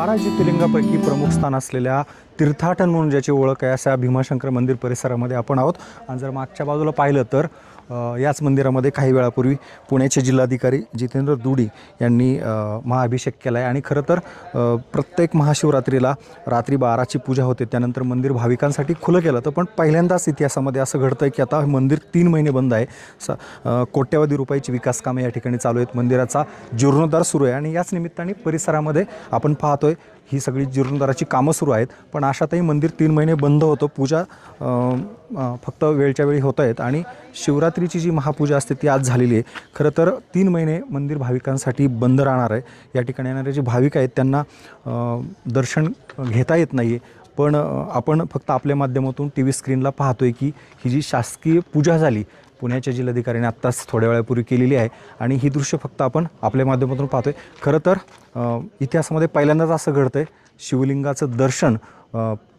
बारा ज्योतिर्लिंगापैकी प्रमुख स्थान असलेल्या तीर्थाटन म्हणून ज्याची ओळख आहे अशा भीमाशंकर मंदिर परिसरामध्ये आपण आहोत. आणि जर मागच्या बाजूला पाहिलं तर याच मंदिरामध्ये काही वेळापूर्वी पुण्याचे जिल्हाधिकारी जितेंद्र दुडी यांनी महाअभिषेक केला आहे आणि खरं तर प्रत्येक महाशिवरात्रीला रात्री बाराची पूजा होते. त्यानंतर मंदिर भाविकांसाठी खुलं केलं होतं. पण पहिल्यांदाच इतिहासामध्ये असं घडतं आहे की आता मंदिर तीन महिने बंद आहे. स कोट्यवधी रुपयाची विकास कामे या ठिकाणी चालू आहेत. मंदिराचा जीर्णोद्धार सुरू आहे. आणि याच निमित्ताने परिसरामध्ये आपण पाहतोय ही सगळी जीर्णोद्धाराची कामं सुरू आहेत. पण अशातही मंदिर तीन महिने बंद होतं. पूजा फक्त वेळच्या वेळी होत आहेत आणि शिवरात्रीची जी महापूजा असते ती आज झालेली आहे. खरं तर तीन महिने मंदिर भाविकांसाठी बंद राहणार आहे. या ठिकाणी येणारे जे भाविक आहेत त्यांना दर्शन घेता येत नाही आहे पण आपण फक्त आपल्या माध्यमातून टी व्ही स्क्रीनला पाहतोय की ही जी शासकीय पूजा झाली पुण्याच्या जिल्हाधिकाऱ्यांनी आत्ताच थोड्या वेळापूर्वी केलेली आहे. आणि ही दृश्य फक्त आपण आपल्या माध्यमातून पाहतोय. खरं तर इतिहासामध्ये पहिल्यांदाच असं घडतं आहे शिवलिंगाचं दर्शन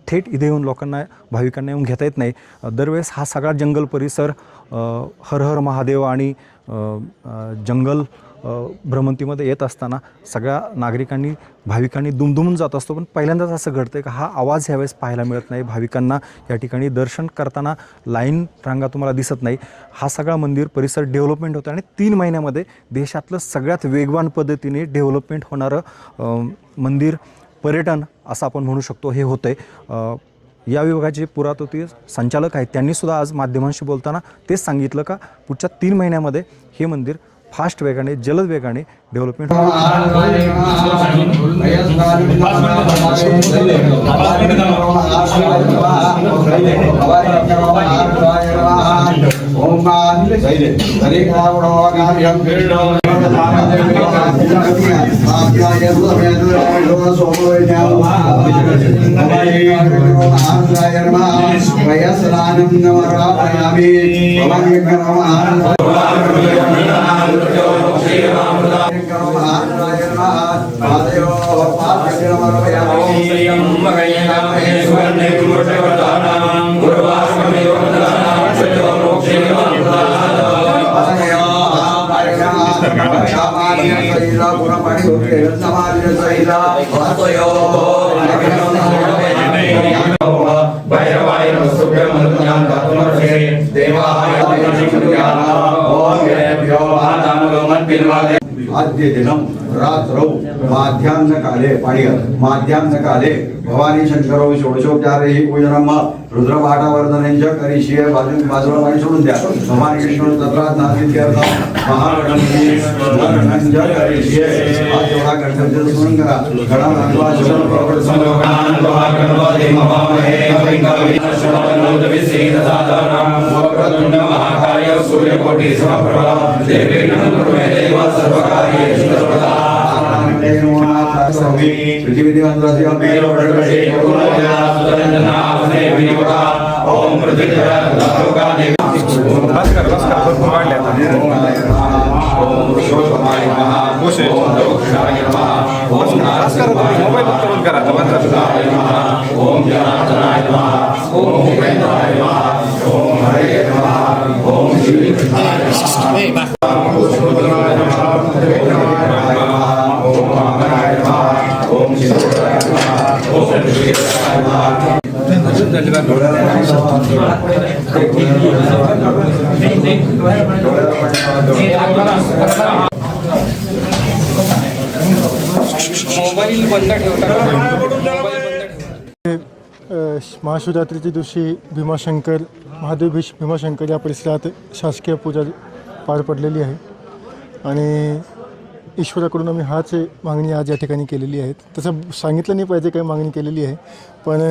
थेट इथे येऊन लोकांना भाविकांना येऊन घेता येत नाही. दरवेळेस हा सगळा जंगल परिसर हर हर महादेव आणि जंगल भ्रमंतीमध्ये येत असताना सगळ्या नागरिकांनी भाविकांनी दुमदुमून जात असतो. पण पहिल्यांदाच असं घडतं आहे का हा आवाज ह्यावेळेस पाहायला मिळत नाही. भाविकांना या ठिकाणी दर्शन करताना लाईन रांगा तुम्हाला दिसत नाही. हा सगळा मंदिर परिसर डेव्हलपमेंट होतं आणि तीन महिन्यामध्ये देशातलं सगळ्यात वेगवान पद्धतीने डेव्हलपमेंट होणारं मंदिर पर्यटन असं आपण म्हणू शकतो हे होतं आहे या विभागाचे पुरातत्वीय संचालक आहेत. त्यांनीसुद्धा आज माध्यमांशी बोलताना तेच सांगितलं का पुढच्या तीन महिन्यामध्ये हे मंदिर ಫಾಸ್ಟ್ ಬೇಗಣಿ ಜಲದ ಬೇಗಣಿ ಡೆವಲಪ್ಮೆಂಟ್ ಆಗಿದೆ फास्ट वेगाने जलद वेगाने डेव्हलपमेंट भैरवाय सुब्रह्मण्यां धातुमर्षे देवाय आद्य दिनं रात्रौ माध्याह्नकाले पाणिगर माध्याह्नकाले भवानी शंकरो षोडशोपचारैः पूजनम करी शिय बाजू बाजूला पाणी सोडून द्या. भवानी विष्णू तत्रात नासित्यर्थ महागणपती करिष्ये आज तेवढा गणपतीचं स्मरण करा. गणा नागवा शरण प्रकट संलोकान् गणपति महामहे समप्रभा देवी नमः सर्वकार्येषु सर्वदा. पृथ्वीदेवांद्राचे ओम पृथ्वी ओम जनार्दनाय ओम ओम हरे ओम श्री मोबाईल बंद ठेवता महाशिवरात्रीच्या दिवशी भीमाशंकर महादेव भीश भीमाशंकर या परिसरात शासकीय पूजा पार पडलेली आहे. आणि ईश्वराकडून आम्ही हाच मागणी आज या ठिकाणी केलेली आहे. तसं सांगितलं नाही पाहिजे काही मागणी केलेली आहे. पण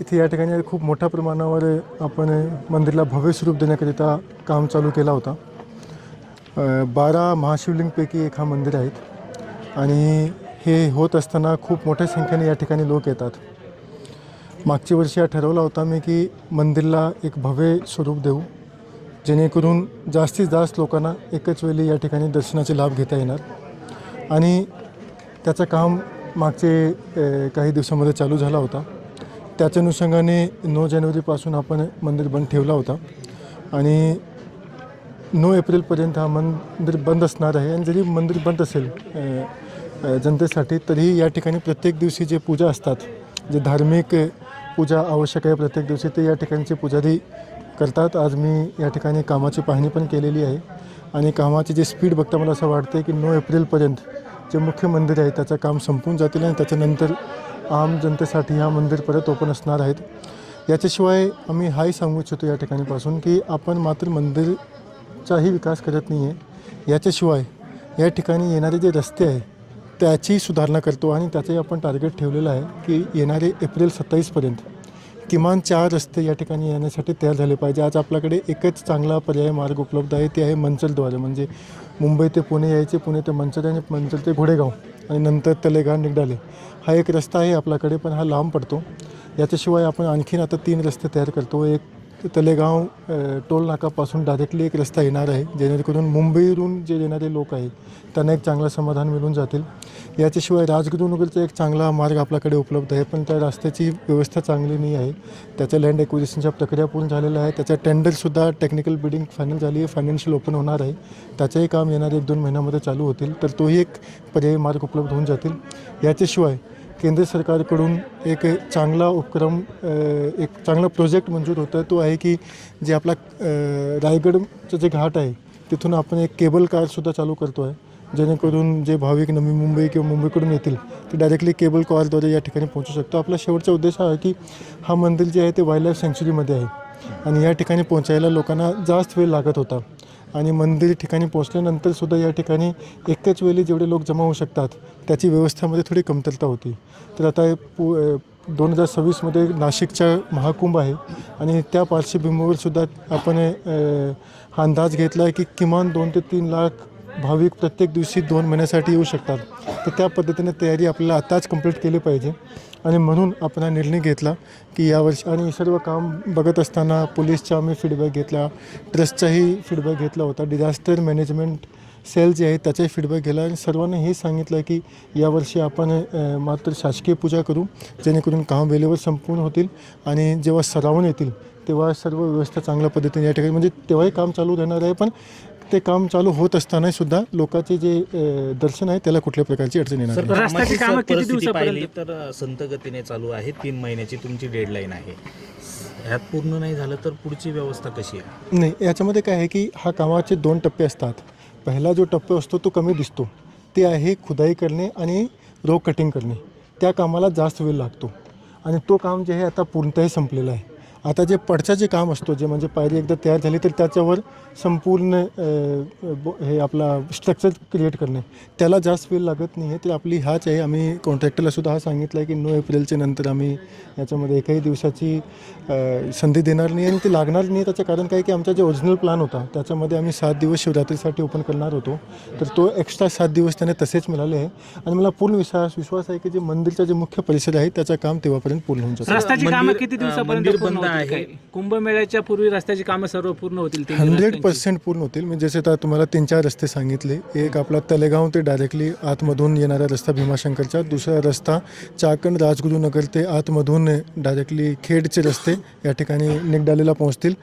इथे या ठिकाणी खूप मोठ्या प्रमाणावर आपण मंदिराला भव्य स्वरूप देण्याकरिता काम चालू केला होता. बारा महाशिवलिंगपैकी एक हा मंदिर आहेत. आणि हे होत असताना खूप मोठ्या संख्येने या ठिकाणी लोक येतात. मागच्या वर्षी हा ठरवला होता मी की मंदिरला एक भव्य स्वरूप देऊ. जेणेकरून जास्तीत जास्त लोकांना एकच वेळी या ठिकाणी दर्शनाचे लाभ घेता येणार. आणि त्याचं काम मागचे काही दिवसामध्ये चालू झाला होता. त्याच्या अनुषंगाने नऊ जानेवारीपासून आपण मंदिर बंद ठेवला होता. आणि नऊ एप्रिलपर्यंत हा मंदिर बंद असणार आहे. आणि जरी मंदिर बंद असेल जनतेसाठी तरीही या ठिकाणी प्रत्येक दिवशी जे पूजा असतात जे धार्मिक पूजा आवश्यक आहे प्रत्येक दिवशी ते या ठिकाणचे पुजारी करतात. आज मी या ठिकाणी कामाची पाहणी पण केलेली आहे. आणि कामाची जी स्पीड बघता मला असं वाटतं की नऊ एप्रिलपर्यंत जे मुख्य मंदिर आहे त्याचं काम संपून जातील आणि त्याच्यानंतर आम जनतेसाठी हा मंदिर परत ओपन असणार आहेत. याच्याशिवाय आम्ही हाही सांगू इच्छितो या ठिकाणीपासून की आपण मात्र मंदिरचाही विकास करत नाही आहे याच्याशिवाय या ठिकाणी येणारे जे रस्ते आहे त्याची सुधारणा करतो आणि त्याचंही आपण टार्गेट ठेवलेलं आहे की येणारे एप्रिल सत्तावीसपर्यंत किमान चार रस्ते या ठिकाणी येण्यासाठी तयार झाले पाहिजे. आज आपल्याकडे एकच चांगला पर्याय मार्ग उपलब्ध आहे. ते आहे मंचलद्वारे. म्हणजे मुंबई ते पुणे यायचे. पुणे ते मंचल आणि मंचल ते घोडेगाव. आणि नंतर तलेगाव निगडाले हा एक रस्ता आहे आपल्याकडे पण हा लांब पडतो. याच्याशिवाय आपण आणखीन आता तीन रस्ते तयार करतो. एक तलेगाव टोलनाकापासून टोल नाकापासून डायरेक्टली एक रस्ता येणार आहे जेणेकरून मुंबईवरून जे येणारे लोक आहेत त्यांना एक चांगलं समाधान मिळून जातील. याच्याशिवाय राजगुरुनगरचा एक चांगला मार्ग आपल्याकडे उपलब्ध आहे पण त्या रस्त्याची व्यवस्था चांगली नाही आहे. त्याच्या लँड ॲक्विजिशनच्या प्रक्रिया पूर्ण झालेल्या आहे त्याच्या टेंडरसुद्धा टेक्निकल बिल्डिंग फायनल झाली आहे फायनान्शियल ओपन होणार आहे. त्याचंही काम येणारे एक दोन महिन्यामध्ये चालू होतील तर तोही एक पर्यायी मार्ग उपलब्ध होऊन जातील. याच्याशिवाय केंद्र सरकारकडून एक चांगला उपक्रम एक चांगला प्रोजेक्ट मंजूर होता. आहे तो आहे की जे आपला रायगडचं जे घाट आहे तिथून आपण एक केबल कारसुद्धा चालू करतो आहे. जेणेकरून जे भाविक नवी मुंबई किंवा मुंबईकडून येतील ते डायरेक्टली केबल कारद्वारे या ठिकाणी पोहोचू शकतो. आपला शेवटचा उद्देश हा आहे की हा मंदिर जे आहे ते वाईल्ड लाईफ सँच्युरीमध्ये आहे. आणि या ठिकाणी पोहोचायला लोकांना जास्त वेळ लागत होता. आणि मंदिर ठिकाणी पोहोचल्यानंतर सुद्धा या ठिकाणी एकाच वेळी जेवढे लोक जमा होऊ शकतात त्याची व्यवस्थेमध्ये थोडी कमतरता होती. तर आता पु दोन हजार सव्वीसमध्ये नाशिकचा महाकुंभ आहे आणि त्या पार्श्वभूमीवर सुद्धा आपण हा अंदाज घेतला आहे की किमान दोन ते तीन लाख भाविक प्रत्येक दिवशी दोन महिन्यासाठी येऊ शकतात. तर त्या पद्धतीने तयारी आपल्याला आताच कंप्लीट केली पाहिजे. आणि म्हणून आपण हा निर्णय घेतला की यावर्षी आणि सर्व काम बघत असताना पोलीसचा आम्ही फीडबॅक घेतला ट्रस्टचाही फीडबॅक घेतला होता डिझास्टर मॅनेजमेंट सेल जे आहे त्याचाही फीडबॅक गेला आणि सर्वांनी हे सांगितलं की यावर्षी आपण मात्र शासकीय पूजा करू जेणेकरून काम वेळेवर संपूर्ण होतील आणि जेव्हा सरावून येतील तेव्हा सर्व व्यवस्था चांगल्या पद्धतीने या ठिकाणी म्हणजे तेव्हाही काम चालू राहणार आहे. पण ते काम चालू होत असताना सुद्धा लोकांचे जे अ, दर्शन आहे त्याला कुठल्या प्रकारची अडचण येणार नाही. रस्त्याची कामाची कामं जर किती परिस्थिती पाहिली दिवसापर्यंत तर संथ गतीने चालू आहे. तीन महिन्याची तुमची डेडलाईन आहे. ह्यात पूर्ण नाही झालं तर पुढची व्यवस्था कशी आहे? नाही याच्यामध्ये काय आहे की हा कामाचे दोन टप्पे असतात. पहिला जो टप्पा असतो तो कमी दिसतो. ते आहे खुदाई करणे आणि रो कटिंग करणे. त्या कामाला जास्त वेळ लागतो. आणि तो काम जे आहे आता पूर्णतः संपलेलं आहे. आता जे पडचं जे काम असतो जे म्हणजे पायरी एकदा तयार झाली तर त्याच्यावर संपूर्ण ब- हे आपला स्ट्रक्चर क्रिएट करणे. त्याला जास्त वेळ लागत नाही आहे तर आपली हाच आहे. आम्ही कॉन्ट्रॅक्टरला सुद्धा हा सांगितलं आहे की नऊ एप्रिलच्या नंतर आम्ही याच्यामध्ये एकही दिवसाची संधी देणार नाही आणि ते लागणार नाही. त्याचं कारण काय की आमचा जे ओरिजिनल प्लॅन होता त्याच्यामध्ये आम्ही सात दिवस शिवरात्रीसाठी ओपन करणार होतो. तर तो एक्स्ट्रा सात दिवस त्याने तसेच मिळाले आहे. आणि मला पूर्ण विश्वास विश्वास आहे की जे मंदिरचा जे मुख्य परिसर आहे त्याचं काम तेव्हापर्यंत पूर्ण होऊन जातं. आहे. कुंभमेळ्याच्या पूर्वी रस्त्याची कामं सर्व पूर्ण होतील हंड्रेड. पर्सेंट पूर्ण होतील. म्हणजे जसे आता तुम्हाला तीन चार रस्ते सांगितले. एक आपला तलेगाव ते डायरेक्टली आतमधून येणारा रस्ता भीमाशंकरचा. दुसरा रस्ता चाकण राजगुरुनगर ते आतमधून डायरेक्टली खेडचे रस्ते या ठिकाणी निगडालेला पोहोचतील.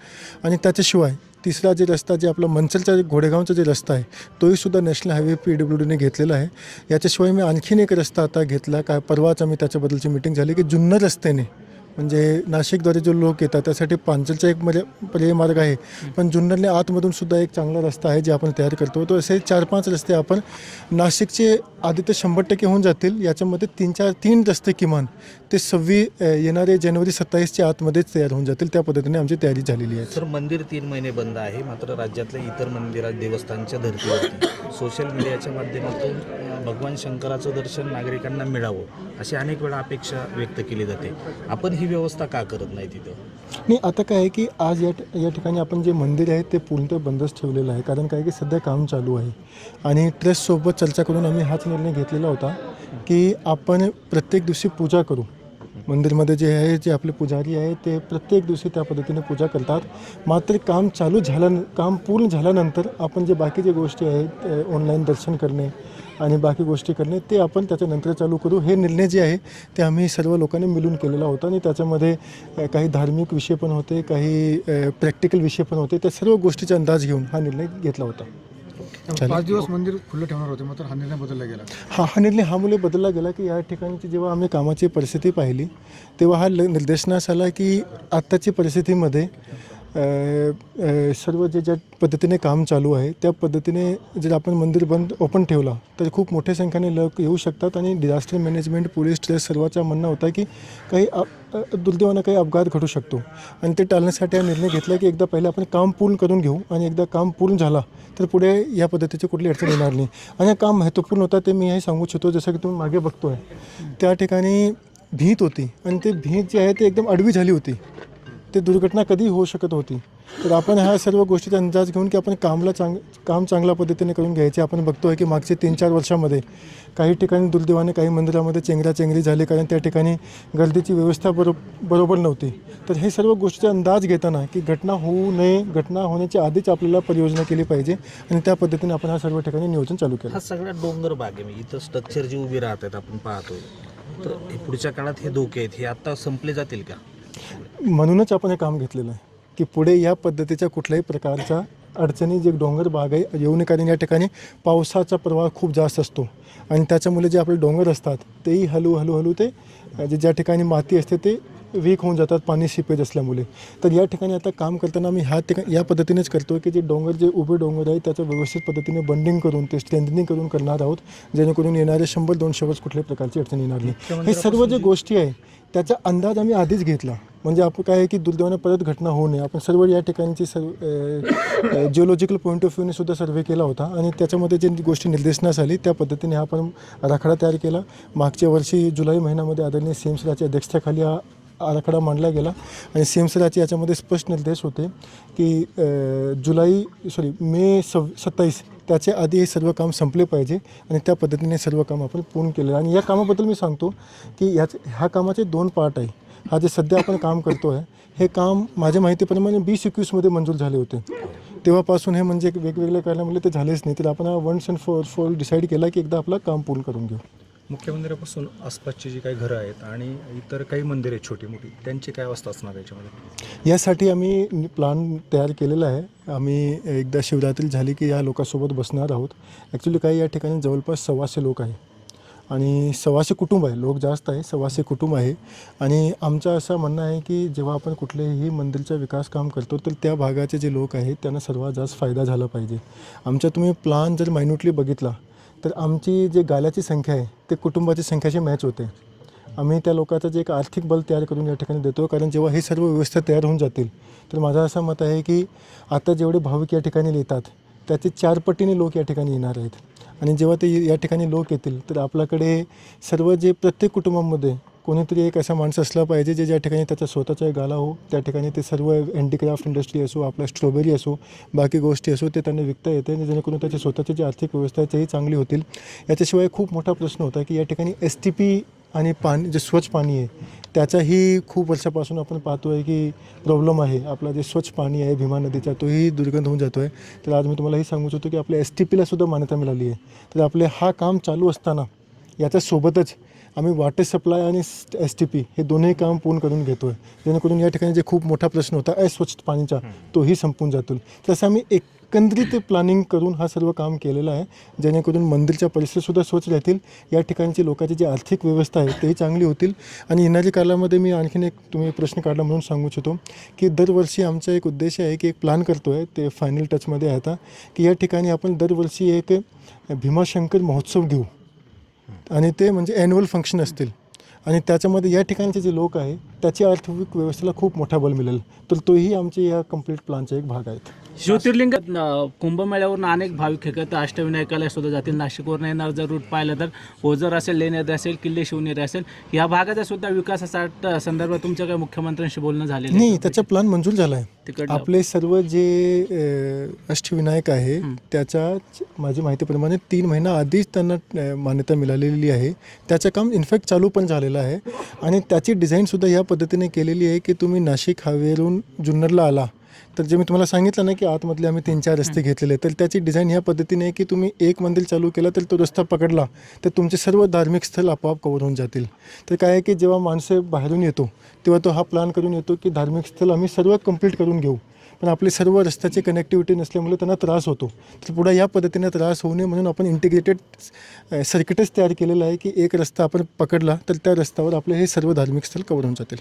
आणि त्याच्याशिवाय तिसरा जे रस्ता जे आपला मंचलचा जे घोडेगावचा जे रस्ता आहे तोही सुद्धा नॅशनल हायवे पी डब्ल्यू डीने घेतलेला आहे. याच्याशिवाय मी आणखीन एक रस्ता आता घेतला. काय परवाच आम्ही त्याच्याबद्दलची मिटिंग झाली की जुन्नर रस्त्याने म्हणजे नाशिकद्वारे जो लोक येतात त्यासाठी पांचलचा एक म्हणजे पर्याय मार्ग आहे. पण जुन्नरने आतमधून सुद्धा एक चांगला रस्ता आहे जे आपण तयार करतो. तो असे चार पाच रस्ते आपण नाशिकचे आधी तर शंभर टक्के होऊन जातील. याच्यामध्ये तीन चार तीन रस्ते किमान ते सव्वी येणारे जानेवारी सत्तावीसच्या आतमध्येच तयार होऊन जातील. त्या पद्धतीने आमची तयारी झालेली आहे. सर मंदिर तीन महिने बंद आहे. मात्र राज्यातल्या इतर मंदिरात देवस्थानच्या धर्तीवरती. सोशल मीडियाच्या माध्यमातून भगवान शंकराचं दर्शन नागरिकांना मिळावं अशी अनेक वेळा अपेक्षा व्यक्त केली जाते. आपण ही व्यवस्था का करत नाही तिथं? नाही आता काय आहे की आज या या ठिकाणी आपण जे मंदिर आहे ते पूर्णतः बंदच ठेवलेलं आहे. कारण काय की सध्या काम चालू आहे. आणि ट्रस्टसोबत चर्चा करून आम्ही हाच निर्णय घेतलेला होता की आपण प्रत्येक दिवशी पूजा करू. मंदिरमध्ये जे आहे जे आपले पुजारी आहे ते प्रत्येक दिवशी त्या पद्धतीने पूजा करतात. मात्र काम चालू झाल्या काम पूर्ण झाल्यानंतर आपण जे बाकीच्या गोष्टी आहेत ऑनलाईन दर्शन करणे आणि बाकी गोष्टी करणे ते आपण त्याच्यानंतर चालू करू. हे निर्णय जे आहे ते आम्ही सर्व लोकांनी मिळून केलेला होता आणि त्याच्यामध्ये काही धार्मिक विषय पण होते काही प्रॅक्टिकल विषय पण होते. त्या सर्व गोष्टीचा अंदाज घेऊन हा निर्णय घेतला होता. पाच दिवस मंदिर खुलं ठेवणार होते मात्र हा निर्णय बदलला गेला. हा हा निर्णय हा मुले बदलला गेला की या ठिकाणची जेव्हा आम्ही कामाची परिस्थिती पाहिली तेव्हा हा निर्देशनास आला की आत्ताची परिस्थितीमध्ये सर्व जे ज्या पद्धतीने काम चालू आहे त्या पद्धतीने जर आपण मंदिर बंद ओपन ठेवला तर खूप मोठ्या संख्येने लोक येऊ शकतात आणि डिझास्टर मॅनेजमेंट पोलीस ट्रेस सर्वांचा म्हणणं होता की काही दुर्दैवानं काही अपघात घडू शकतो. आणि ते टाळण्यासाठी हा निर्णय घेतला की एकदा पहिले आपण काम पूर्ण करून घेऊ आणि एकदा काम पूर्ण झाला तर पुढे या पद्धतीची कुठली अडचण येणार नाही. आणि हे काम महत्त्वपूर्ण होतं ते मी हे सांगू इच्छितो जसं की तुम्ही मागे बघतोय. त्या ठिकाणी भीत होती आणि ते भीत जी आहे ती एकदम अडवी झाली होती. ते दुर्घटना कधी होऊ शकत होती. तर आपण ह्या सर्व गोष्टीचा अंदाज घेऊन की आपण कामला चांग काम चांगल्या पद्धतीने करून घ्यायचे. आपण बघतोय की मागचे तीन चार वर्षामध्ये काही ठिकाणी दुर्दैवाने काही मंदिरामध्ये चेंगराचेंगरी झाली कारण त्या ठिकाणी गर्दीची व्यवस्था बरो बरोबर नव्हती. तर हे सर्व गोष्टीचा अंदाज घेताना की घटना होऊ नये घटना होण्याच्या आधीच आपल्याला परियोजना केली पाहिजे आणि त्या पद्धतीने आपण ह्या सर्व ठिकाणी नियोजन चालू केलं. हा सगळा डोंगर भाग आहे. इथं स्ट्रक्चर जी उभी राहत आहेत आपण पाहतो तर पुढच्या काळात हे धोके आहेत. हे आता संपले जातील का? म्हणूनच आपण हे काम घेतलेलं आहे की पुढे या पद्धतीच्या कुठल्याही प्रकारचा अडचणी जे डोंगर भाग आहे येऊ नये कारण या ठिकाणी पावसाचा प्रवाह खूप जास्त असतो. आणि त्याच्यामुळे जे आपले डोंगर असतात तेही हळूहळू हळू ते जे ज्या ठिकाणी माती असते ते वीक होऊन जातात पाणी सिपेज असल्यामुळे. तर या ठिकाणी आता काम करताना मी ह्या ठिकाणी या पद्धतीनेच करतो की जे डोंगर जे उभे डोंगर आहे त्याचं व्यवस्थित पद्धतीने बंडिंग करून ते स्ट्रेंथनिंग करून करणार आहोत जेणेकरून येणारे शंभर दोनशे वर्ष कुठल्याही प्रकारची अडचण येणार नाही. हे सर्व जे गोष्टी आहे त्याचा अंदाज आम्ही आधीच घेतला. म्हणजे आपण काय आहे की दुर्दैवाने परत घटना होऊ नये. आपण सर्व या ठिकाणची सर्व जिओलॉजिकल पॉईंट ऑफ व्ह्यूने सुद्धा सर्वे केला होता आणि त्याच्यामध्ये जे गोष्टी निर्देशनास आली त्या पद्धतीने हा आपण आराखडा तयार केला. मागच्या वर्षी जुलै महिन्यामध्ये आदरणीय सीएमसीराच्या अध्यक्षतेखाली हा आराखडा मांडला गेला. आणि सीएमसीराचे याच्यामध्ये स्पष्ट निर्देश होते की जुलै सॉरी मे सव सत्तावीस त्याच्या आधी हे सर्व काम संपले पाहिजे आणि त्या पद्धतीने सर्व काम आपण पूर्ण केलं आणि या कामाबद्दल मी सांगतो की याच ह्या कामाचे दोन पार्ट आहे. हा जे सध्या आपण काम करतो आहे हे काम माझ्या माहितीप्रमाणे बीस एकवीसमध्ये मंजूर झाले होते. तेव्हापासून हे म्हणजे वेगवेगळ्या कारणामुळे ते झालेच नाही. तर आपण हा once and for for decide केला की एकदा आपलं काम पूर्ण करून घेऊ. मुख्य मंदिरापासून आसपासची जी काही घरं आहेत आणि इतर काही मंदिरं आहेत छोटी मोठी त्यांची काय अवस्था असणार याच्यामध्ये? यासाठी आम्ही प्लान तयार केलेला आहे. आम्ही एकदा शिवरात्री झाली की या लोकांसोबत बसणार आहोत. ॲक्च्युली काही या ठिकाणी जवळपास सव्वाशे लोक आहे. आणि सव्वाशे कुटुंब आहे. लोक जास्त आहे. सव्वाशे कुटुंब आहे. आणि आमचं असं म्हणणं आहे की जेव्हा आपण कुठलेही मंदिरचा विकास काम करतो तर त्या भागाचे जे लोक आहेत त्यांना सर्वात जास्त फायदा झाला पाहिजे. आमचा तुम्ही प्लान जर मायन्युटली बघितला तर आमची जे गाल्याची संख्या आहे ते कुटुंबाची संख्याशी मॅच होते. आम्ही त्या लोकांचं जे एक आर्थिक बल तयार करून या ठिकाणी देतो कारण जेव्हा हे सर्व व्यवस्था तयार होऊन जातील तर माझं असं मत आहे की आता जेवढे भाविक या ठिकाणी येतात त्याचे चार पटीने लोक या ठिकाणी येणार आहेत. आणि जेव्हा ते या ठिकाणी लोक येतील तर आपल्याकडे सर्व जे प्रत्येक कुटुंबामध्ये कोणीतरी एक असा माणूस असला पाहिजे जे ज्या ठिकाणी त्याचा स्वतःचा गाला हो त्या ठिकाणी ते सर्व हँडीक्राफ्ट इंडस्ट्री असो आपला स्ट्रॉबेरी असो बाकी गोष्टी असो ते त्यांना विकता येते आणि जेणेकरून त्याची स्वतःची जी आर्थिक व्यवस्था आहे तेही चांगली होतील. याच्याशिवाय खूप मोठा प्रश्न होता की या ठिकाणी एस टी पी आणि पाणी जे स्वच्छ पाणी आहे त्याचाही खूप वर्षापासून आपण पाहतो आहे की प्रॉब्लेम आहे. आपला जे स्वच्छ पाणी आहे भीमा नदीचा तोही दुर्गंध होऊन जातो आहे तर आज मी तुम्हाला हे सांगू इच्छितो की आपल्या एस टी पीला सुद्धा मान्यता मिळाली आहे. तर आपले हा काम चालू असताना याच्यासोबतच आम्ही वॉटर सप्लाय आणि एस टी पी हे दोन्ही काम पूर्ण करून घेतो आहे जेणेकरून या ठिकाणी जे खूप मोठा प्रश्न होता अस्वच्छ पाणीचा तोही संपून जातो तसं आम्ही एकंदरीत प्लॅनिंग करून हा सर्व काम केलेलं आहे. जेणेकरून मंदिरच्या परिसरसुद्धा स्वच्छ राहतील. या ठिकाणची लोकांची जी आर्थिक व्यवस्था आहे तेही चांगली होतील. आणि येणाऱ्या काळामध्ये मी आणखीन एक तुम्ही प्रश्न काढला म्हणून सांगू इच्छितो की दरवर्षी आमचा एक उद्देश आहे की एक प्लॅन करतो आहे ते फायनल टचमध्ये आहे आता की या ठिकाणी आपण दरवर्षी एक भीमाशंकर महोत्सव घेऊ. आणि ते म्हणजे ॲन्युअल फंक्शन असतील. आणि त्याच्यामध्ये या ठिकाणचे जे लोक आहे त्याची आर्थिक व्यवस्थेला खूप मोठा बल मिळेल. तर तोही आमच्या या कंप्लीट प्लॅनचा एक भाग आहेत. ज्योतिर्लिंग कुंभमेळ्यावरून अनेक भाविक खेकत अष्टविनायकाला सुद्धा जातील. नाशिकवरून येणार जर रूट पाहिलं तर. ओझर असेल लेण्याद्री असेल किल्ले शिवनेरी असेल. या भागाचा सुद्धा विकासाच्या संदर्भात तुमच्या काही मुख्यमंत्र्यांशी बोलणं झालेलं नाही त्याचा प्लॅन मंजूर झाला आहे तिकडलं आपले सर्व जे अ, अष्टविनायक आहे त्याच्या माझी माहितीप्रमाणे तीन महिना आधीच त्यांना अ, मान्यता मिळालेली आहे. त्याचं काम इनफॅक्ट चालू पण झालेलं आहे. आणि त्याची डिझाईनसुद्धा या पद्धतीने केलेली आहे की तुम्ही नाशिक हायवेवरून जुन्नरला आला. तर जे मी तुम्हाला सांगितलं ना की आतमधले आम्ही तीन चार रस्ते घेतलेले तर त्याची डिझाईन ह्या पद्धतीने आहे की तुम्ही एक मंदिर चालू केलं तर तो रस्ता पकडला तर तुमचे सर्व धार्मिक स्थळ आपोआप कवर होऊन जातील. तर काय आहे की जेव्हा माणसं बाहेरून येतो तेव्हा तो हा प्लॅन करून येतो की धार्मिक स्थळ आम्ही सर्व कंप्लीट करून घेऊ. पण आपली सर्व रस्त्याची कनेक्टिव्हिटी नसल्यामुळे त्यांना त्रास होतो. तर पुढे या पद्धतीने त्रास होऊ नये म्हणून आपण इंटिग्रेटेड सर्किटच तयार केलेलं आहे की एक रस्ता आपण पकडला तर त्या रस्त्यावर आपले हे सर्व धार्मिक स्थळ कव्हर होऊन जातील.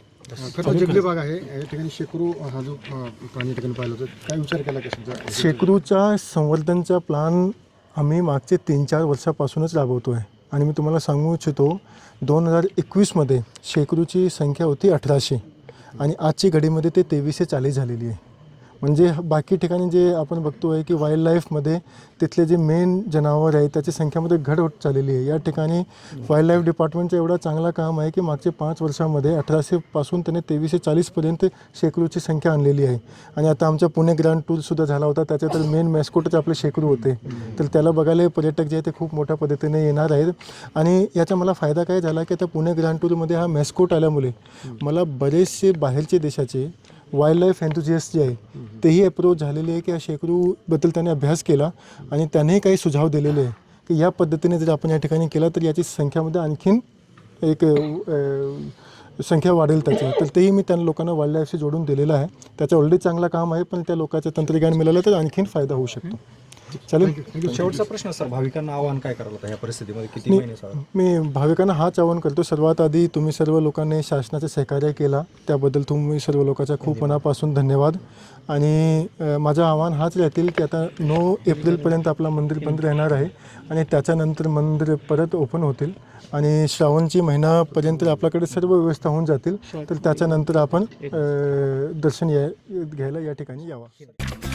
जंगली भाग आहे. या ठिकाणी शेकडो हा जो प्राणी ठिकाणी पाहिला होता काय विचार केला का शेकडूच्या संवर्धनचा प्लान आम्ही मागचे तीन चार वर्षापासूनच राबवतो आहे आणि मी तुम्हाला सांगू इच्छितो दोन हजार एकवीसमध्ये शेकडूची संख्या होती अठराशे. आणि आजची घडीमध्ये ते तेवीसशे चाळीस झालेली आहे. म्हणजे बाकी ठिकाणी जे आपण बघतो आहे की वाईल्ड लाईफमध्ये तिथले जे मेन जनावर आहे त्याची संख्यामध्ये घट होत चाललेली आहे. या ठिकाणी वाईल्ड लाईफ डिपार्टमेंटचं एवढा चांगला काम आहे की मागचे पाच वर्षामध्ये अठराशेपासून त्याने तेवीसशे चाळीसपर्यंत शेकडूची संख्या आणलेली आहे. आणि आता आमचा पुणे ग्रँड टूरसुद्धा झाला होता त्याच्यात तर मेन मॅस्कोटच आपले शेकडू होते. तर त्याला बघायला हे पर्यटक जे आहे ते खूप मोठ्या पद्धतीने येणार आहेत. आणि याचा मला फायदा काय झाला की आता पुणे ग्रँड टूरमध्ये हा मॅस्कोट आल्यामुळे मला बरेचसे बाहेरचे देशाचे वाईल्ड लाईफ एन्थुजिएस्ट जे आहे तेही अप्रोच झालेले आहे की या शेकडूबद्दल त्याने अभ्यास केला आणि त्यानेही काही सुझाव दिलेले आहे की या पद्धतीने जर आपण या ठिकाणी केला तर याची संख्यामध्ये आणखीन एक संख्या वाढेल त्याची. तर तेही मी त्या लोकांना वाईल्ड लाईफशी जोडून दिलेलं आहे. त्याचं ऑलरेडी चांगलं काम आहे पण त्या लोकांचं तंत्रज्ञान मिळालं तर आणखीन फायदा होऊ शकतो. चालेल. शेवटचा प्रश्न सर भाविकांना आव्हान काय करायला या परिस्थितीमध्ये? किती महिने सर मी भाविकांना हाच आवाहन करतो. सर्वात आधी तुम्ही सर्व लोकांनी शासनाचं सहकार्य केला. त्याबद्दल तुम्ही सर्व लोकांचा खूप मनापासून धन्यवाद. आणि अ, माझं आव्हान हाच राहतील की आता नऊ एप्रिलपर्यंत आपलं मंदिर बंद राहणार आहे. आणि त्याच्यानंतर मंदिर परत ओपन होतील. आणि श्रावणची महिनापर्यंत आपल्याकडे सर्व व्यवस्था होऊन जातील. तर त्याच्यानंतर आपण अ, दर्शन या घ्यायला या ठिकाणी यावं.